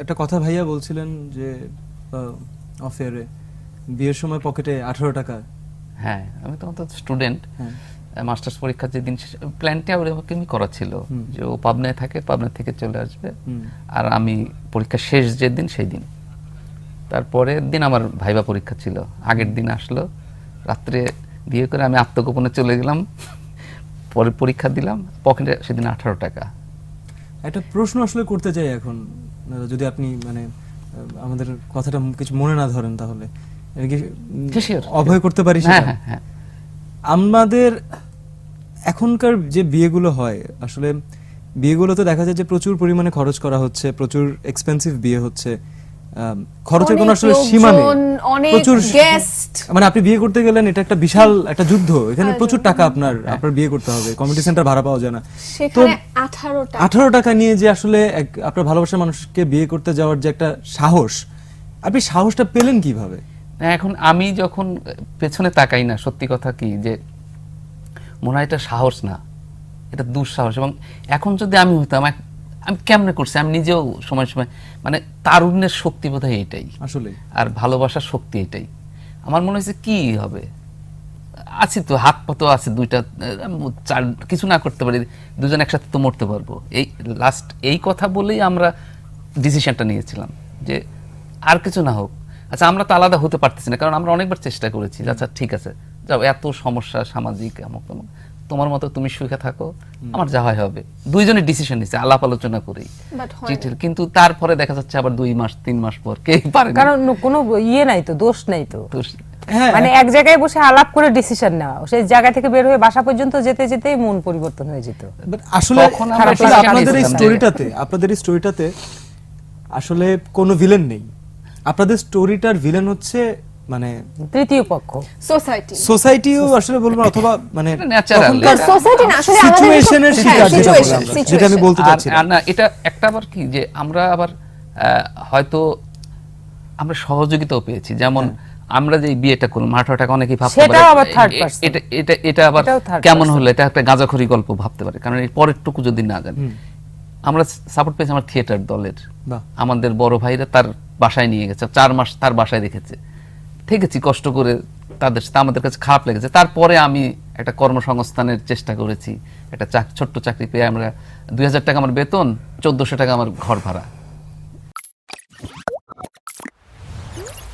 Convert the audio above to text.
একটা কথা ভাইয়া বলছিলেন যে অফেয়ারে বিয়ের সময় পকেটে আঠারো টাকা। হ্যাঁ আমি তখন তো স্টুডেন্ট হ্যাঁ। মাস্টার্স পরীক্ষার যেদিন প্ল্যানটা ওরকমই করা ছিল যে ও পাবনায় থাকে পাবনা থেকে চলে আসবে। আর আমি পরীক্ষা শেষ যেদিন সেই দিন। তারপরের দিন আমার ভাইবা পরীক্ষা ছিল। আগের দিন আসলো। রাত্রে বিয়ে করে আমি আত্মগোপনে চলে গেলাম। পরে পরীক্ষা দিলাম। পকেটে সেদিন আঠারো টাকা। একটা প্রশ্ন আসলে করতে চাই এখন। যদি আপনি মানে আমাদের কথাটা কিছু মনে না ধরেন তাহলে। হ্যাঁ, অভয় করতে পারি হ্যাঁ? হ্যাঁ আমাদের এখনকার যে বিয়েগুলো হয় আসলে বিয়েগুলোতে দেখা যায় যে প্রচুর পরিমাণে খরচ করা হচ্ছে প্রচুর এক্সপেন্সিভ বিয়ে হচ্ছে। খরচের কোনো আসলে সীমা নেই। প্রচুর guest। মানে আপনি বিয়ে করতে গেলেন এটা একটা বিশাল একটা যুদ্ধ। এখানে প্রচুর টাকা আপনার আপনার বিয়ে করতে হবে। কমিটি সেন্টার ভাড়া পাওয়া যায় না। তো আঠারো টাকা। নিয়ে যে আসলে আপনার ভালোবাসার মানুষকে বিয়ে করতে যাওয়ার যে একটা সাহস আপনি সাহসটা পেলেন কীভাবে? না, এখন আমি যখন পেছনে তাকাই না সত্যি কথা কি যে মনে হয় এটা সাহস না। এটা দুঃসাহস। এবং এখন যদি আমি হইতাম এক- আমি কেমনে করছি? আমি নিজেও সময় সময় মানে তারুণ্যের শক্তি বোধ হয় এটাই। আসলে আর ভালোবাসার শক্তি এটাই। আমার মনে হয়েছে কি হবে? আছি তো হাত পা তো আছে দুইটা চার কিছু না করতে পারি দুজন একসাথে তো মরতে পারব। এই লাস্ট এই কথা বলেই আমরা ডিসিশনটা নিয়েছিলাম যে আর কিছু না হোক। আচ্ছা আমরা তো আলাদা হতে পারতেছি না কারণ আমরা অনেকবার চেষ্টা করেছি। আচ্ছা ঠিক আছে যাও এত সমস্যা সামাজিক তেমক তোমার মতো তুমি সুখে থাকো আমার যা হয় হবে। দুইজনে ডিসিশন নিচ্ছে আলাপ আলোচনা করেই চিঠির কিন্তু তারপরে দেখা যাচ্ছে আবার দুই মাস তিন মাস পর কে পারে কারণ কোনো ইয়ে নাই তো দোষ নাই তো। হ্যাঁ মানে এক জায়গায় বসে আলাপ করে ডিসিশন নেওয়া সেই জায়গা থেকে বের হয়ে বাসা পর্যন্ত যেতে যেতেই মন পরিবর্তন হয়ে যেত। আসলে আপনাদের এই স্টোরিটাতে আপনাদের এই স্টোরিটাতে আসলে কোনো ভিলেন নেই। আপনাদের স্টোরিটার ভিলেন হচ্ছে মানে তৃতীয় পক্ষ। সোসাইটি সোসাইটিও আসলে বলব অথবা মানে সোসাইটি না আসলে আমাদের সিচুয়েশনের শিকার হ্যাঁ, যেটা আমি বলতে আর না এটা একটা আবার কি যে আমরা আবার হয়তো আমরা সহযোগিতাও পেয়েছি। যেমন আমরা যে বিয়েটা করলাম টাকা অনেকেই ভাবতে পারে আবার person। এটা এটা এটা আবার কেমন। হলো এটা একটা গাঁজাখড়ি গল্প ভাবতে পারে। কারণ এই পরেরটুকু যদি না জানি। আমরা সাপোর্ট পেয়েছি আমার থিয়েটার দলের। আমাদের বড় ভাইরা তার বাসায় নিয়ে গেছে চার মাস তার বাসায় রেখেছে। থেকেছি কষ্ট করে তাদের সাথে, আমাদের কাছে খারাপ লেগেছে। তারপরে আমি একটা কর্মসংস্থানের চেষ্টা করেছি। একটা চাক- ছোট্ট চাকরি পেয়ে আমরা দুই হাজার টাকা আমার বেতন, চোদ্দোশো টাকা আমার ঘর ভাড়া।